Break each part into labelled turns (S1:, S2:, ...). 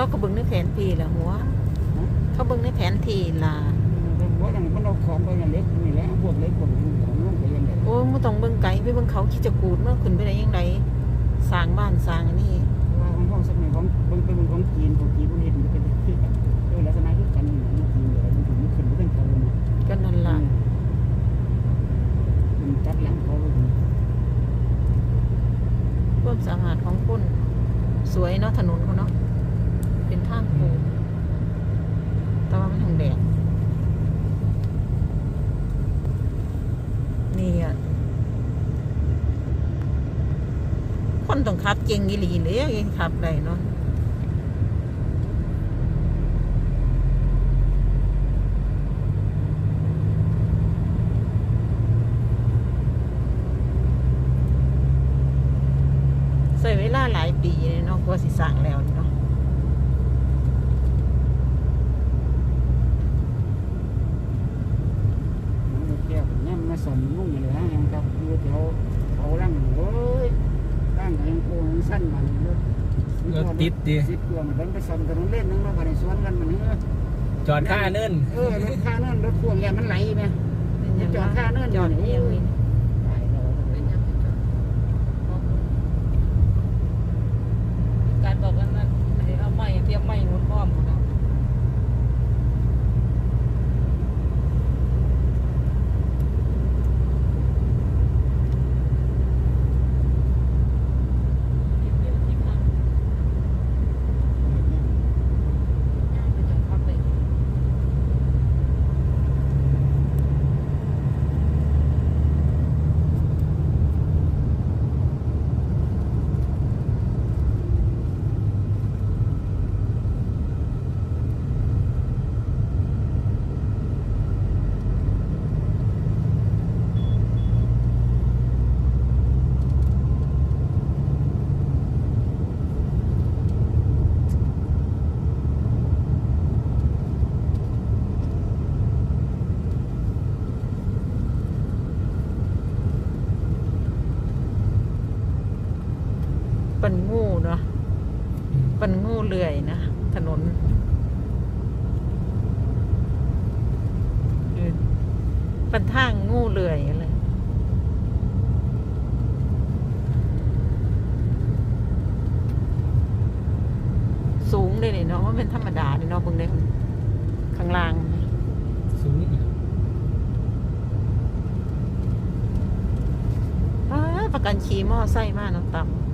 S1: เขาก็เบิ่งในแผนที่ละหัว เขาเบิ่งในแผนที่ล่ะ
S2: ว่าดังมันเอาของไปอย่างเล็กนี่แหละพวกเล็กพวกของลงไปยังไง
S1: โอ้ยบ่ต้องเบิ่งไกลไปเบิ่งเขาคิดจะกูดเมื่อขึ้นไปได้ยังไงสร้างบ้านสร้างอันนี้
S2: ว่าของห้องสมัยของเบิ่งไปเบิ่งของจีนของจีนพวกนี้มันเป็นที่กันเออลักษณะคือกันนี่จีนอะไรมันถึงขึ้นไปตั้งเขาเลยนะ
S1: ก็นั่นล่ะ
S2: มันจัดหลังเขาเลย
S1: ความสามารถของคนสวยเนาะถนนเขาเนาะเป็น ทางโค้งแต่ว่ามันทางแดงนี่อะคนต้องขับเก่งอีหลีเลยยังขับได้เนาะใช้เวลาหลายปีเลยเนาะกว่าสิสร้างแล้วนี่เนาะ
S2: น้องแก้วเนี่ยมาสอนนุ่งเลยฮะยังครับอยู่แถวเขาล่างโอ้ยล่างยังโค้งสั้นมันรถ
S3: รถ ติดดิ
S2: สิบตัวมันไปสอนถนนเล่นนึงมาภายในสวนกันมันเนื้อ
S3: จอดค่าเนิ่น
S2: เออรถข้านั่นรถพ่วงแย่มันไหลไหม
S1: เป็นยัง
S2: จอดท่าเนิ่น
S1: จอดนี่ยังมี
S2: ตายแล้ว
S1: เป็นยังจอดการบอกว่านั่นให้เอาไม้เตรียมไม้หนุนพร้อมหมดแล้ว ปันงูเนาะปันงูเลื่อยนะ ถนนเออปันทางงูเลื่อยอะไรสูงเลยนี่เนาะว่าเป็นธรรมดาเลยเนาะเบิ่งได้ข้างล่าง
S3: สูงอีก
S1: อ้าประกันขี่มอไซค์มาเนาะต่ำ
S2: มัน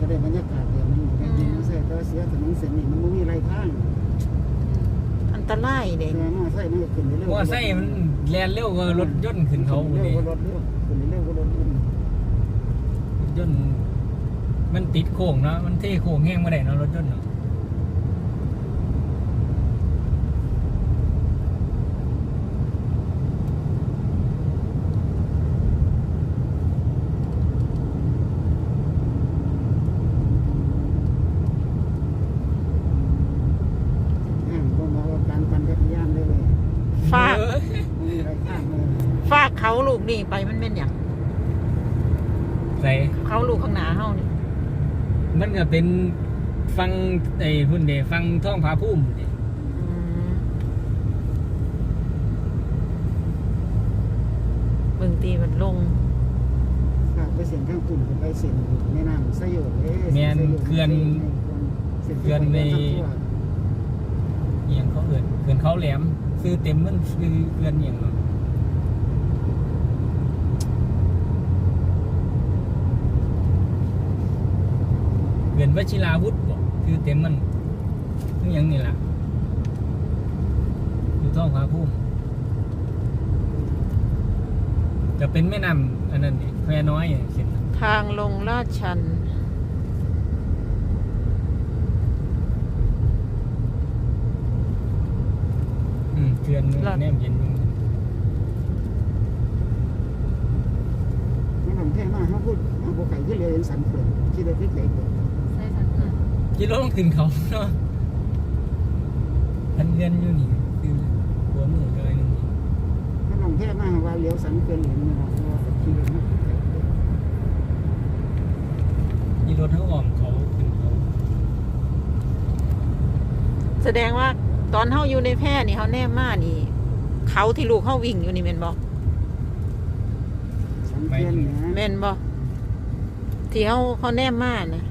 S2: ก็ได้บรรยากาศเดียวมันอยู่ในดินเสียแต่เสียถนนเส้นนี้มันไม่มีไรทาง
S1: อันตรายเด็ก
S2: แต่มอไซค์มันก็ขึ้นเร็ว
S3: มอไซค์มันแล่นเร็วกว่ารถยนต์ขึ้นเขา
S2: เร็
S3: เล
S2: วยกว่ารถเร็วขึ้นเร็วกว่ารถอื่น
S3: รถยนต์มันติดโค้งเนาะมันเท่โค้งแห้งมาได้เนาะรถยนต์เนาะ
S2: ห้ามก็มาว่าการปั่นจักรยานได้เลย
S1: ฟาก
S3: เออ
S2: ไม่มีไรทางเลย
S1: ฟาก เขาลูกนี่ไปมันเป็นอย่าง
S3: ใส่
S1: เขาลูกข้างหน้าเฮานี่
S3: มันก็เป็นฟังไอ้พุ่นเดฟังท่องพาพุ่มนี่
S1: อืมเบิ่งตีมันลง
S2: ฝากไปเส้นทางคุณไปเส้นแม่น้ำไซโยกเลย
S3: แมนเขื่อน
S2: เส้น
S3: เขื่อนใน เอียงเขาเอื่นเขื่อนเขาแหลมซื้อเต็มมันซื้อเขื่อนเอียงเนาะเขื่อ นวชิราวุธบอกคือเต็มมันคืออย่างนี้ล่ะอยู่ท้องพาพุ่มจะเป็นแม่น้ำอันนั้นนี่แควน้อยเส้นนั้น
S1: ทางลงลาดชัน
S3: อืมเขื่อน
S1: ลาด
S3: แนมเย็นอยู่
S2: มันผมแท้มากเขาพูดเขาบอกไก่ที่เรียนสันเขื่อนที่เราที่ไหนเกิด
S1: ใช่สันเกิด
S3: กิโลต้องขึ้นเขาเนาะทันเรียนอยู่นี่คือหัวมือจอยหนึงนี่
S2: มันลงแท้มากว่าเลี้ยวสันเขื่อนเหรียญนี่นะว่าที่เรียนมันไก่เกิด
S3: มีรถทั้งอ้อมเขาขึ้นเขา
S1: แสดงว่าตอนเฮาอยู่ในแพร่นี่เฮาแนมมานี่ เขาที่ลูกเฮาวิ่งอยู่นี่แม่นบ่
S2: สังเกตนะ
S1: แม่นบ่ที่เฮาเขาแนมมานะ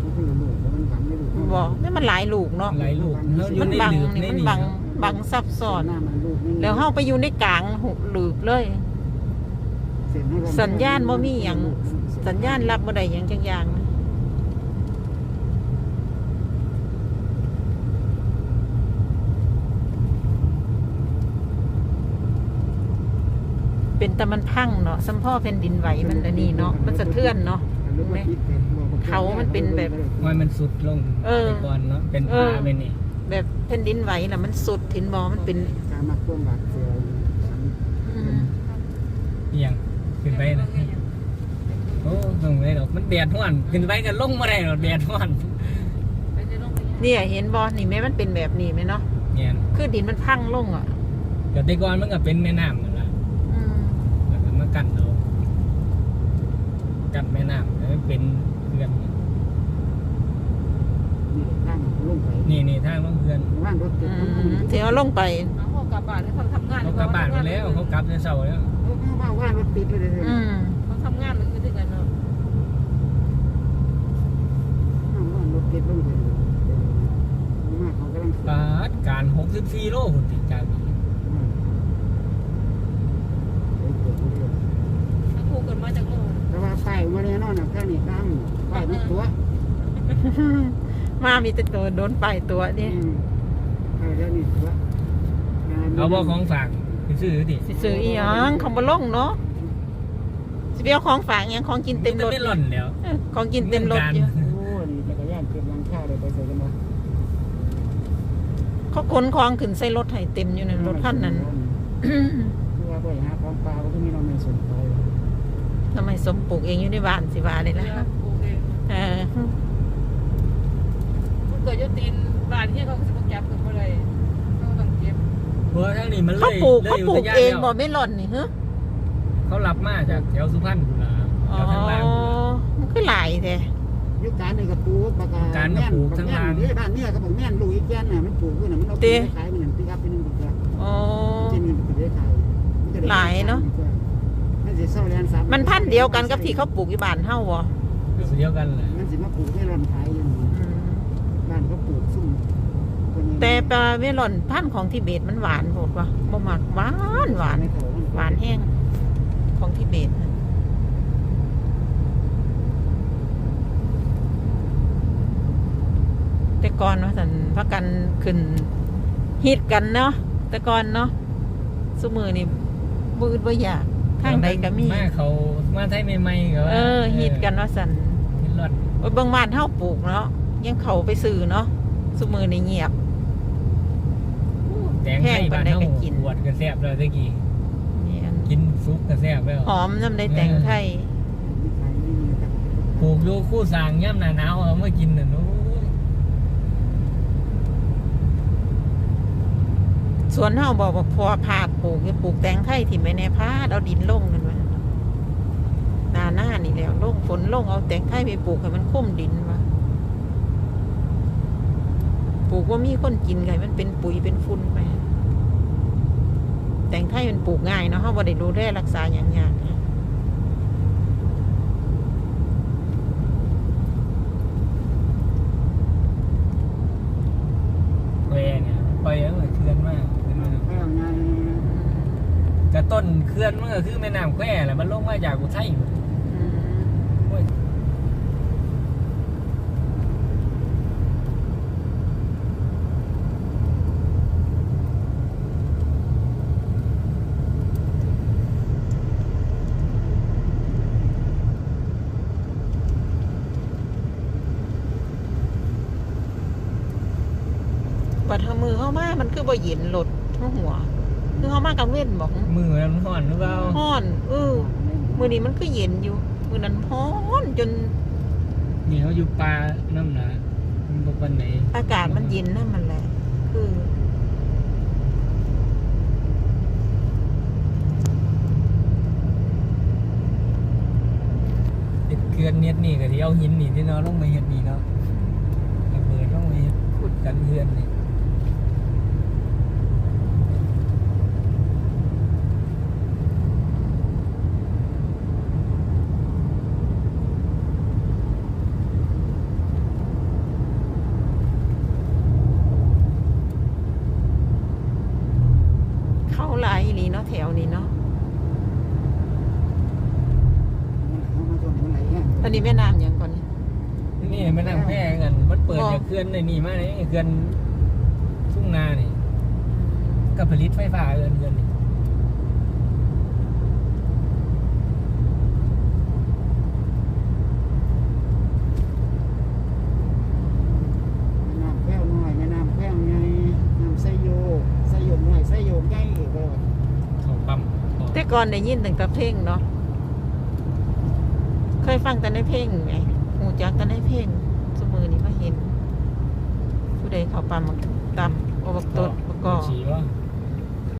S2: มันคือลูกมัน บังไม่ลูก
S1: บ่นี่มันหลายลูกเนาะ
S3: หลายลูกเขาอยู่
S1: มัน
S3: ใน
S1: บัง
S3: หลืบ
S1: นี่
S3: ใน
S1: มัน
S3: นี่
S1: บัง
S3: เนาะ
S1: บังซับซ้อน
S2: หน้ามันลูกนี่
S1: แล้วเฮาไปอยู่ในกลางหุหลืบเลย
S2: เส้นให้เร
S1: สัญญาณบ่มีหยัง สัญญาณรับบ่ได้หยังจังอย่างนะเป็นแต่มันพังเนาะสัมพ่อแผ่นดินไหวมันอันนี้เนาะมันสะเทือนเนาะเขามันเป็นแบบ
S3: ว่ามันสุดลง
S1: เออ
S3: ไปก่อนเนาะเป็น
S1: เอ
S3: ผา
S1: อ
S3: เป็นนี่
S1: แบบแผ่นดินไหวน่ะมันสุดถินบอมันเป็น
S2: การมาควบบาดเจ็บ
S1: อืม
S3: เอียงขึ้นไปนะโอ้ลงไปดอกมันแดดห้อนขึ้นไปกันลงมาได้หรอกแดดห้อน
S1: เนี่ยเห็นบอนี่แม่มันเป็นแบบนี้ไหมเนาะ
S3: เนี่ย
S1: คือดินมันพังลงอะ
S3: แต่แต่ก่อนมันก็เป็นแม่น้ำนั่นล่ะ
S1: อืม
S3: แล้วก็มากั้นเอากั้นแม่น้ำแล้วเป็นเพื่อน
S2: นี่ข้างลงไป
S3: นี่นี่ทางลงเพื่อน
S2: ว่าง รถติ
S1: อื
S2: ดทั้ง
S1: มเที่ยวลงไป
S4: เขากลับบ้านเขาทำงาน
S3: เขากลับบ้านไปแล้วเขากลับในเสาแล้ว
S2: ว่าว่ารถติดเลย
S1: อืม
S4: เขาทำงานหรือคือกันเนาะ
S2: ว่ารถติดลงไปมาเขากำลัง
S3: ปาดการ64โลหุ่นติดจากนี้
S4: ถ้าครูเกิดมาจากโลก
S2: แต่ว่าป้ายมาแน่นอนนะแค่นี้ตั้งป้ายมันตัว
S1: มามีแต่ตัวโดนไปตัวนี่
S2: ป้ายแล้วนี่ตัว
S3: เอาบ่ของฝากไปซื้อดิ
S1: สิซื้ออีหยังของบ่ลงเนาะสิไปเอาของฝากอิหยังของกินเต็มรถ
S3: ไม่หล่นแล้ว
S1: เออของกินเต็มรถอยู่
S2: โอ้นี่จักรยานเก็บหลังคาเลยไปใส่กันบ่
S1: เขาขนของขึ้นใส่รถให้เต็มอยู่ในรถคันนั้น
S2: คือว่าบ่อยหาของปลาบ่มีน้องในสนใจ
S1: ทำไมสมปลูกเองอยู่ในบ้านสิว่าเลย
S4: เรือ
S1: นะ
S4: ปลูกเอง
S1: เออ
S4: มันเกิดยุติน บ้านที่เขาจะมาจับกันเมื่อไรเขาต้องเก็บ
S3: เพราะว่าทั้งนี้มันเล
S1: เขา
S3: ย
S1: ปลูก
S3: ล
S1: เขา
S3: ย
S1: ปลูก
S3: ทยน
S1: เอง
S3: แล้ว
S1: บ่ไม่หล่อนนี่ฮะ
S3: เขารับมาจากแถวสุพรรณพุ่นล่ะ
S1: อ๋
S3: แถ
S1: อ
S3: วทางล่างพุ่นล่ะ
S1: มันคือหลายแท้
S2: ยุคการนี่ก็ปลูกปากกา
S3: การก็ปลูกทั้งลาน
S2: นี่บ้านเนี่ยก็บอกแม่นลูกอีแก่นน่ะมันปลูกอยู่น่ะมันเอาไปขายมันนั่นปิกอัพไปนึงปิกอัพ
S1: อ๋อ
S2: จะมีไปได้ขายมันก็ได้
S1: หลายเนอะ
S2: มันสิเศร้าแลนซับ
S1: มันพันธุ์เดียวกันกับที่เขาปลูกอยู่บ้านเฮาบ่
S3: สุดเดียวกันแหละ
S2: มันสิมาปลูกให้ร่อนขายอยู่ บ้านเขาปลูกซุ่มคนนี้
S1: แต่ปลาเมลอนพันธุ์ของทิเบตมันหวานโหดว่ะบ่มักหวานหวาน
S2: ไม่เข
S1: หวานแห้งของทิเบตน่ะแต่ก่อนว่าสันพักกันขึ้นฮิตกันเนาะแต่ก่อนเนาะสมือนี่บืดบ่อยากทางใดก็มี
S3: มาเขามาไทยใหม่ๆก็ว่า
S1: เออฮิตกันว่าสัน
S3: ฮิตรอด
S1: โอ้ยเบางบ้านเฮาปลูกเนาะ ยังเขาไปซื้อเนาะสมือนี่เงียบ
S3: แตงไทยบ้านเฮา
S1: แพงปานใดก็กิน
S3: บวชก็แซ่บแล้วตะกี้
S1: นี่อัน
S3: กินซุปก็แซ่บแล้ว
S1: หอมน้ำได้แต่งไทย
S3: ปลูกอยู่คู่สร้างย่ำหน้าหนาวเอามากินน่ะโอ้ย
S1: สวนเฮาบอกว่าพอพาดปลูกจะปลูกแตงไทยที่ไม่แน่พาดเอาดินลงนั่นวะหนาหน้านี่แหล้วลงฝนลงเอาแตงไทยไปปลูกให้มันคุ้มดินวะป ลูกว่ามีคนกินไงมันเป็นปุ๋ยเป็นฝุ่นไปแตงไทยมันปลูกง่ายเนาะเฮาบ่ได้ดูแลรักษาอย่างยากนะ
S3: แควเนี่ยปล่อยแล้วก็เคลื่อนมากเคลื่อนมาก
S2: แค่ไง
S3: กระต้นเคลื่อนมันก็คือแม่น้ำแควแหละมันลงมาจากอุทัย
S1: อืม
S3: โอ้ย
S1: บัดเทามือเข้ามามันคือบ่เย็นหลดทั้งหัว คือเข้ามากลางเว้นบอก
S3: มือมันห่อนหรือเปล่า
S1: ฮ้อนเออมือนี้มันคือเย็นอยู่มือนั้นฮ้อนจน
S3: นี่เขาอยู่ป่าน้ำหนามันบ่ปานไหน
S1: อากาศมันเย็นนั่นมันแหละคือ
S3: ติดเกลือนเน็ดนี่ก็ที่เอาหินนี่ที่เราลงมาเฮ็ดนี่เนาะระเบิดกันเพื่อนนี่
S1: เข้าหลายอีหลีเนาะแถวนี้เนาะ
S2: มันมาจนมันไหลแห้ง
S1: ต อนนี้แม่น้ำหยังก่อนนี่
S3: นี่มันนั่งแพร่กัน มันเปิด
S1: อ๋อ
S3: จากเคลื่อนในนี่มาเนี่ยเคลื่อนทุ่งนานี่ก็ผลิตไฟฟ้าเอินเกินนี่
S2: แม่น้ำแก้วน้อยแม่น้ำแก้วใหญ่น้ำไซโยไซโยน้อยไซโยใหญ่อีกแล้ว
S3: เขาปั๊มเขา
S1: แต่ก่อนได้ยินตั้งแต่เพลงเนาะ เคยฟังแต่ในเพลงไงหูจักแต่ในเพลงสมือนี้มาเห็น ผู้ใดเขาปั๊มมาตำโอบักตดบักกอ
S3: ฉี่วะ